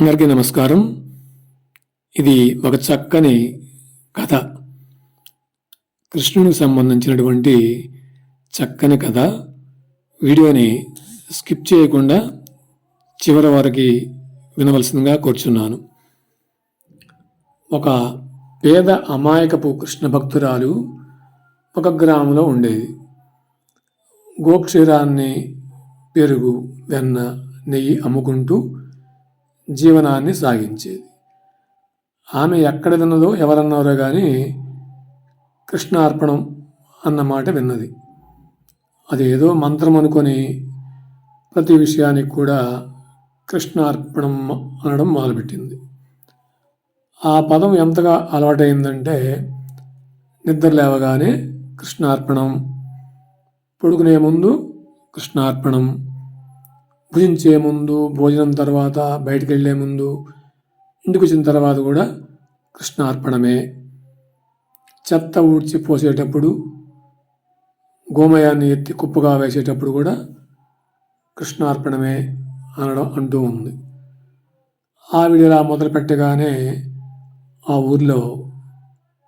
అందరికీ నమస్కారం. ఇది ఒక చక్కని కథ. కృష్ణునికి సంబంధించినటువంటి చక్కని కథ. వీడియోని స్కిప్ చేయకుండా చివరి వారికి వినవలసిందిగా కూర్చున్నాను. ఒక పేద అమాయకపు కృష్ణ భక్తురాలు ఒక గ్రామంలో ఉండేది. గోక్షీరాన్ని పెరుగు వెన్న నెయ్యి అమ్ముకుంటూ జీవనాన్ని సాగించేది. ఆమె ఎక్కడ విన్నదో ఎవరన్నారో కానీ కృష్ణార్పణం అన్నమాట విన్నది. అదేదో మంత్రం అనుకొని ప్రతి విషయానికి కూడా కృష్ణార్పణం అనడం మొదలుపెట్టింది. ఆ పదం ఎంతగా అలవాటైందంటే నిద్ర లేవగానే కృష్ణార్పణం పడుకునే ముందు కృష్ణార్పణం భుజించే ముందు భోజనం తర్వాత బయటికి వెళ్ళే ముందు ఇంటికి వచ్చిన తర్వాత కూడా కృష్ణార్పణమే. చెత్త ఊడ్చి పోసేటప్పుడు గోమయాన్ని ఎత్తి కుప్పగా వేసేటప్పుడు కూడా కృష్ణార్పణమే అనడం అంటూ ఉంది. ఆవిడ ఇలా మొదలు పెట్టగానే ఆ ఊర్లో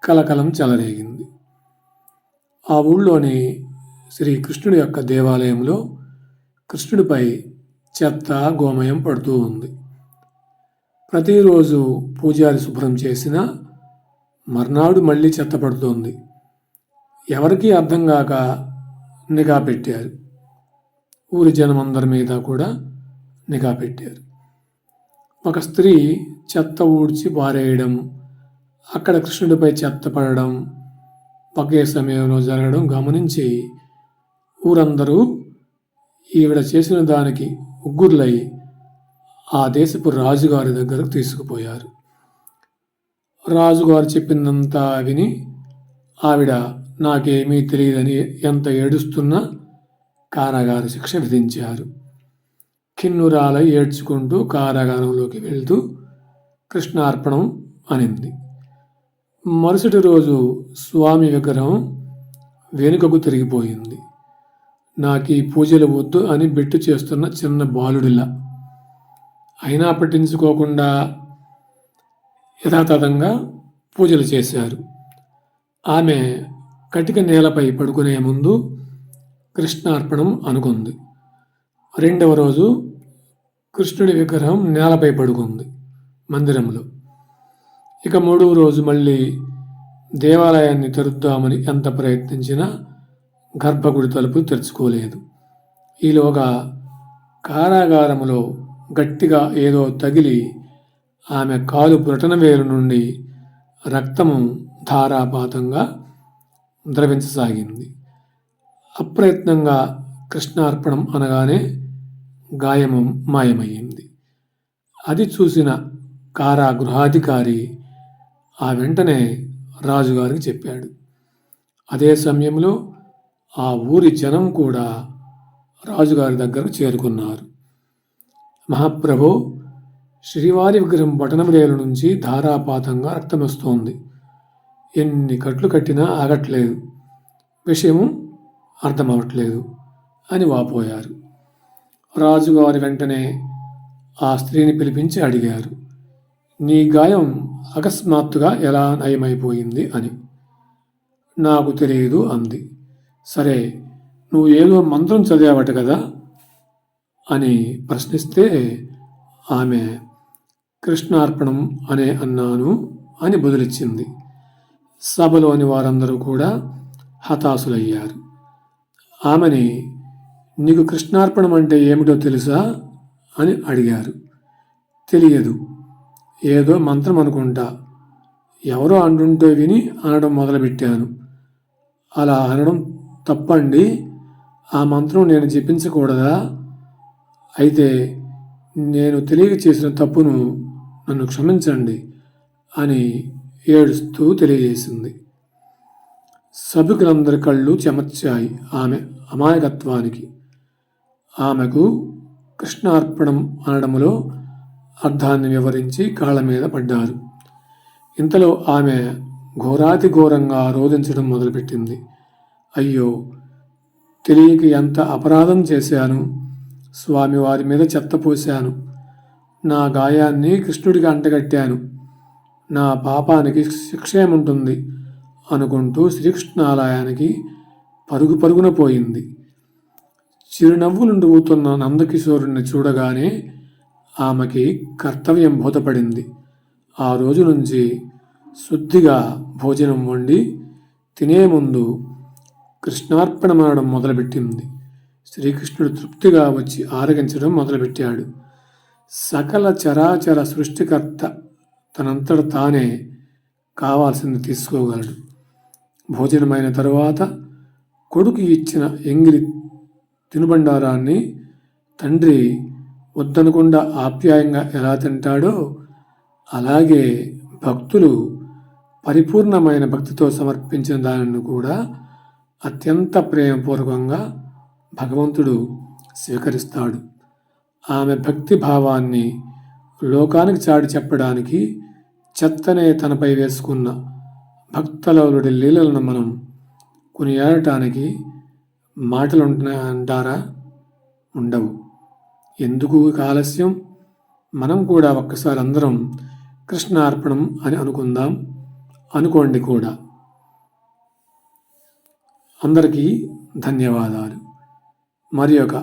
కలకలం చెలరేగింది. ఆ ఊళ్ళోని శ్రీ కృష్ణుడి యొక్క దేవాలయంలో కృష్ణుడిపై చెత్త గోమయం పడుతూ ఉంది. ప్రతిరోజు పూజారి శుభ్రం చేసిన మర్నాడు మళ్ళీ చెత్త పడుతోంది. ఎవరికీ అర్థం కాక నిఘా పెట్టారు. ఊరి జనం అందరి మీద కూడా నిఘా పెట్టారు. ఒక స్త్రీ చెత్త ఊడ్చి పారేయడం అక్కడ కృష్ణుడిపై చెత్త పడడం ఒకే సమయంలో జరగడం గమనించి ఊరందరూ ఈవిడ చేసిన దానికి ఉగ్గుర్లై ఆ దేశపు రాజుగారి దగ్గరకు తీసుకుపోయారు. రాజుగారు చెప్పిందంతా విని ఆవిడ నాకేమీ తెలియదని ఎంత ఏడుస్తున్నా? కారాగార శిక్ష విధించారు. కిన్నురాలై ఏడ్చుకుంటూ కారాగారంలోకి వెళ్తూ కృష్ణార్పణం అనింది. మరుసటి రోజు స్వామి విగ్రహం వెనుకకు తిరిగిపోయింది. నాకు ఈ పూజలు వద్దు అని బెట్టు చేస్తున్న చిన్న బాలుడిలా అయినా పట్టించుకోకుండా యథాతథంగా పూజలు చేశారు. ఆమె కటిక నేలపై పడుకునే ముందు కృష్ణార్పణం అనుకుంది. రెండవ రోజు కృష్ణుడి విగ్రహం నేలపై పడుకుంది మందిరంలో. ఇక మూడవ రోజు మళ్ళీ దేవాలయాన్ని తెరుద్దామని ఎంత ప్రయత్నించినా గర్భగుడి తలుపు తెరుచుకోలేదు. ఈలోగా కారాగారములో గట్టిగా ఏదో తగిలి ఆమె కాలు వేలు నుండి రక్తము ధారాపాతంగా ద్రవించసాగింది. అప్రయత్నంగా కృష్ణార్పణం అనగానే గాయము మాయమయ్యింది. అది చూసిన కారాగృహాధికారి ఆ వెంటనే రాజుగారికి చెప్పాడు. అదే సమయంలో ఆ ఊరి జనం కూడా రాజుగారి దగ్గరకు చేరుకున్నారు. మహాప్రభు శ్రీవారి విగ్రహం బటనములేల నుంచి ధారాపాతంగా రక్తం వస్తోంది. ఎన్ని కట్లు కట్టినా ఆగట్లేదు. విషయము అర్థమవట్లేదు అని వాపోయారు. రాజుగారి వెంటనే ఆ స్త్రీని పిలిపించి అడిగారు నీ గాయం అకస్మాత్తుగా ఎలా నయమైపోయింది? అని. నాకు తెలియదు అంది. సరే నువ్వు ఏదో మంత్రం చదివావట కదా? అని ప్రశ్నిస్తే ఆమె కృష్ణార్పణం అనే అన్నాను అని బదులిచ్చింది సభలోని వారందరూ కూడా హతాశులయ్యారు. ఆమెని నీకు కృష్ణార్పణం అంటే ఏమిటో తెలుసా? అని అడిగారు. తెలియదు. ఏదో మంత్రం అనుకుంటా. ఎవరో అంటుంటే విని అనడం మొదలుపెట్టాను. అలా అనడం తప్పండి. ఆ మంత్రం నేను జపించకూడదా? అయితే నేను తెలియక చేసిన తప్పును నన్ను క్షమించండి అని ఏడుస్తూ తెలియజేసింది. సభ్యులందరి కళ్ళు చెమర్చాయి ఆమె అమాయకత్వానికి. ఆమెకు కృష్ణార్పణం అనడంలో అర్థాన్ని వివరించి కాళ్ళ మీద పడ్డారు. ఇంతలో ఆమె ఘోరాతి ఘోరంగా రోధించడం మొదలుపెట్టింది. అయ్యో తెలియక ఎంత అపరాధం చేశాను? స్వామివారి మీద చెత్త పోశాను. నా గాయాన్ని కృష్ణుడికి అంటగట్టాను. నా పాపానికి శిక్షేముంటుంది అనుకుంటూ శ్రీకృష్ణాలయానికి పరుగు పరుగున పోయింది. చిరునవ్వులు నవ్వుతున్న నందకిశోరుణ్ణి చూడగానే ఆమెకి కర్తవ్యం బోధపడింది. ఆ రోజు నుంచి శుద్ధిగా భోజనం వండి తినే ముందు కృష్ణార్పణ కృష్ణార్పణమనడం మొదలుపెట్టింది. శ్రీకృష్ణుడు తృప్తిగా వచ్చి ఆరగించడం మొదలుపెట్టాడు. సకల చరాచర సృష్టికర్త తనంతట తానే కావాల్సింది తీసుకోగలడు. భోజనమైన తరువాత కొడుకు ఇచ్చిన ఎంగిలి తినుబండారాన్ని తండ్రి వద్దనకుండా ఆప్యాయంగా ఎలా తింటాడో అలాగే భక్తులు పరిపూర్ణమైన భక్తితో సమర్పించిన దానిని కూడా అత్యంత ప్రేమపూర్వకంగా భగవంతుడు స్వీకరిస్తాడు. ఆమె భక్తి భావాన్ని లోకానికి చాటి చెప్పడానికి చెత్తనే తనపై వేసుకున్న భక్తలవులుడి లీలలను మనం కొనియాడటానికి మాటలు అంటారా ఉండవు. ఎందుకు ఆలస్యం? మనం కూడా ఒక్కసారి అందరం కృష్ణార్పణం అని అనుకుందాం. అనుకోండి కూడా. అందరికీ ధన్యవాదాలు. మరి ఒక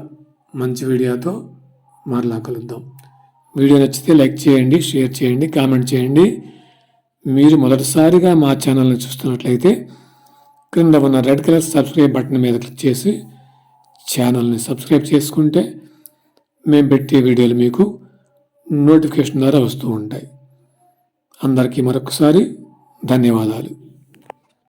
మంచి వీడియోతో మరలా కలుద్దాం. వీడియో నచ్చితే లైక్ చేయండి షేర్ చేయండి కామెంట్ చేయండి. మీరు మొదటిసారిగా మా ఛానల్ని చూస్తున్నట్లయితే క్రింద ఉన్న రెడ్ కలర్ సబ్స్క్రైబ్ బటన్ మీద క్లిక్ చేసి ఛానల్ని సబ్స్క్రైబ్ చేసుకుంటే మేము పెట్టే వీడియోలు మీకు నోటిఫికేషన్ ద్వారా వస్తూ ఉంటాయి. అందరికీ మరొకసారి ధన్యవాదాలు.